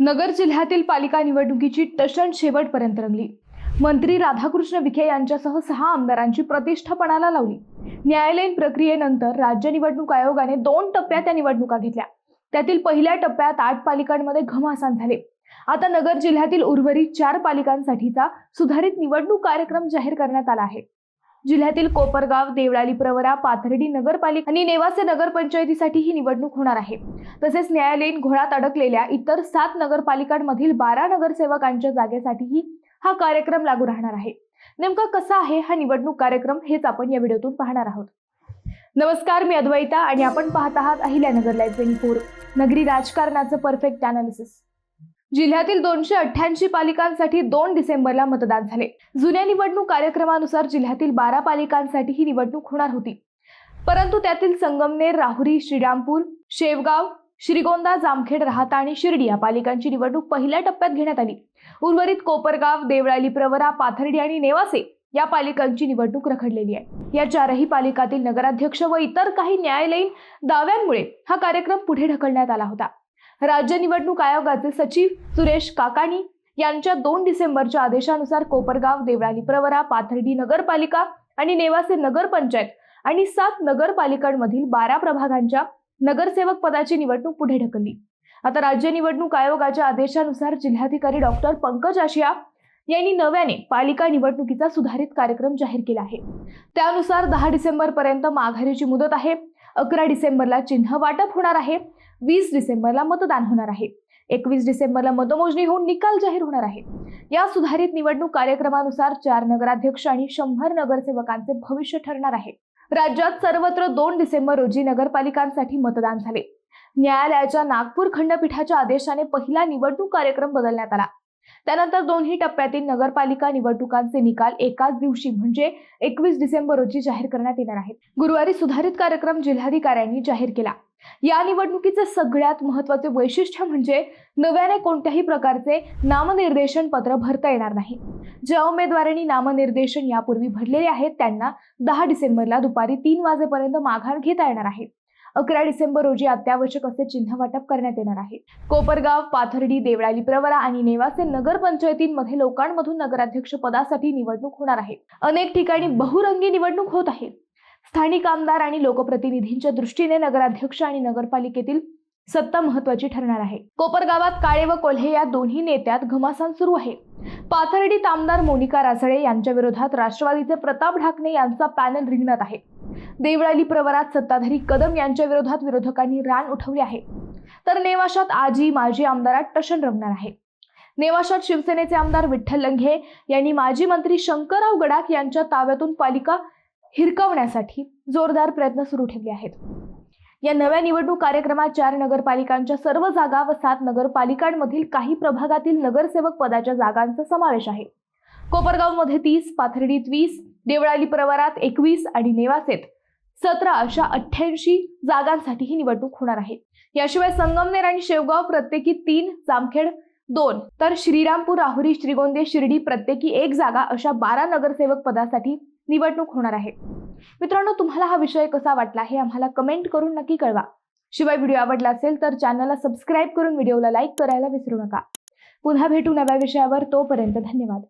नगर जिल्ह्यातील पालिका निवडणुकीची टशन शेवटपर्यंत रंगली. मंत्री राधाकृष्ण विखे यांच्यासह सहा आमदारांची प्रतिष्ठापणाला लावली. न्यायालयीन प्रक्रियेनंतर राज्य निवडणूक आयोगाने दोन टप्प्यात त्या निवडणुका घेतल्या. त्यातील पहिल्या टप्प्यात आठ पालिकांमध्ये घमासान झाले. आता नगर जिल्ह्यातील उर्वरित चार पालिकांसाठीचा सुधारित निवडणूक कार्यक्रम जाहीर करण्यात आला आहे. जिल्ह्यातील कोपरगाव देवळाली प्रवरा पाथर्डी नगरपालिका आणि नेवासे नगरपंचायतीसाठी ही निवडणूक होणार आहे. तसेच न्यायालयीन घोळात अडकलेल्या इतर सात नगरपालिकांमधील बारा नगरसेवकांच्या जागेसाठीही हा कार्यक्रम लागू राहणार आहे. नेमका कसा आहे हा निवडणूक कार्यक्रम हेच आपण या व्हिडिओतून पाहणार आहोत. नमस्कार मी अद्वैता आणि आपण पाहत आहात अहिल्यानगर लाईव्ह ट्वेंटी फोर नगरी राजकारणाचं परफेक्ट अनालिसिस जिल्ह्यातील दोनशे अठ्ठ्याऐंशी पालिकांसाठी दोन डिसेंबरला मतदान झाले. जुन्या निवडणूक कार्यक्रमानुसार जिल्ह्यातील बारा पालिकांसाठी ही निवडणूक होणार होती. परंतु त्यातील संगमनेर राहुरी श्रीरामपूर शेवगाव श्रीगोंदा जामखेड राहता आणि शिर्डी या पालिकांची निवडणूक पहिल्या टप्प्यात घेण्यात आली. उर्वरित कोपरगाव देवळाली प्रवरा पाथर्डी आणि नेवासे या पालिकांची निवडणूक रखडलेली आहे. या चारही पालिकातील नगराध्यक्ष व इतर काही न्यायालयीन दाव्यांमुळे हा कार्यक्रम पुढे ढकलण्यात आला होता. राज्य निवडणूक आयोगाचे सचिव सुरेश काकाणी यांच्या दोन डिसेंबरच्या आदेशानुसार कोपरगाव देवळाली प्रवरा पाथर्डी नगरपालिका आणि नेवासे नगरपंचायत आणि सात नगरपालिकांमधील बारा प्रभागांच्या नगरसेवक पदाची निवडणूक पुढे ढकलली. आता राज्य निवडणूक आयोगाच्या आदेशानुसार जिल्हाधिकारी डॉक्टर पंकज आशिया यांनी नव्याने पालिका निवडणुकीचा सुधारित कार्यक्रम जाहीर केला आहे. त्यानुसार दहा डिसेंबर पर्यंत माघारीची मुदत आहे. अकरा डिसेंबरला चिन्ह वाटप होणार आहे. वीस डिसेंबरला मतदान होणार आहे. एकवीस डिसेंबरला मतमोजणी होऊन निकाल जाहीर होणार आहे. या सुधारित निवडणूक कार्यक्रमानुसार चार नगराध्यक्ष आणि शंभर नगरसेवकांचे भविष्य ठरणार आहे. राज्यात सर्वत्र दोन डिसेंबर रोजी नगरपालिकांसाठी मतदान झाले. न्यायालयाच्या नागपूर खंडपीठाच्या आदेशाने पहिला निवडणूक कार्यक्रम बदलण्यात आला. त्यानंतर दोन्ही टप्प्यातील नगरपालिका निवडणुकांचे निकाल एकाच दिवशी म्हणजे एकवीस डिसेंबर रोजी जाहीर करण्यात येणार आहेत. गुरुवारी सुधारित कार्यक्रम जिल्हाधिकाऱ्यांनी जाहीर केला. या निवडणुकीचे सगळ्यात महत्त्वाचे वैशिष्ट्य म्हणजे नव्याने कोणत्याही प्रकारचे नामनिर्देशन पत्र भरता येणार नाही. ज्या उमेदवारांनी नामनिर्देशन यापूर्वी भरलेले आहेत त्यांना दहा डिसेंबरला दुपारी तीन वाजेपर्यंत माघार घेता येणार आहे. अकरा डिसेंबर रोजी अत्यावश्यक असे चिन्ह वाटप करण्यात येणार आहे. कोपरगाव पाथर्डी देवळाली प्रवरा आणि नेवासे नगरपंचायतींमध्ये लोकांमधून नगराध्यक्ष पदासाठी निवडणूक होणार आहे. अनेक ठिकाणी बहुरंगी निवडणूक होत आहे. स्थानिक आमदार आणि लोकप्रतिनिधींच्या दृष्टीने नगराध्यक्ष आणि नगरपालिकेतील सत्ता महत्वाची ठरणार आहे. कोपरगावात काळे व कोल्हे या दोन्ही नेत्यात घमासान सुरू आहे. पाथर्डीत आमदार मोनिका रासळे यांच्या विरोधात राष्ट्रवादीचे प्रताप ढाकणे यांचा पॅनल रिंगणात आहे. देवळाली प्रवरात सत्ताधारी कदम यांच्या विरोधात विरोधकांनी रान उठवली आहे. तर नेवाशात आजी माजी आमदारात टशन रंगणार आहे. नेवाशात शिवसेनेचे आमदार विठ्ठल लंघे यांनी माजी मंत्री शंकरराव गडाख यांच्या ताब्यातून पालिका हिरकवण्यासाठी जोरदार प्रयत्न सुरू ठेवले आहेत. या नव्या निवडणूक कार्यक्रमात चार नगरपालिकांच्या सर्व जागा व सात नगरपालिकांमधील काही प्रभागातील नगरसेवक पदाच्या जागांचा समावेश आहे. कोपरगावमध्ये तीस पाथर्डीत वीस देवळाली प्रवरात एकवीस आणि नेवासेत सतरा अशा अठ्ठ्याऐंशी जागांसाठी ही निवडणूक होणार आहे. याशिवाय संगमनेर आणि शेवगाव प्रत्येकी तीन जामखेड दोन. तर श्रीरामपूर राहुरी श्रीगोंदे शिर्डी प्रत्येकी एक जागा अशा बारा नगरसेवक पदासाठी निवडणूक होणार आहे. मित्रांनो तुम्हाला हा विषय कसा वाटला हे आम्हाला कमेंट करून नक्की कळवा. शिवाय व्हिडिओ आवडला असेल तर चॅनलला सबस्क्राईब करून व्हिडिओला लाईक करायला विसरू नका. पुन्हा भेटू नव्या विषयावर तोपर्यंत धन्यवाद.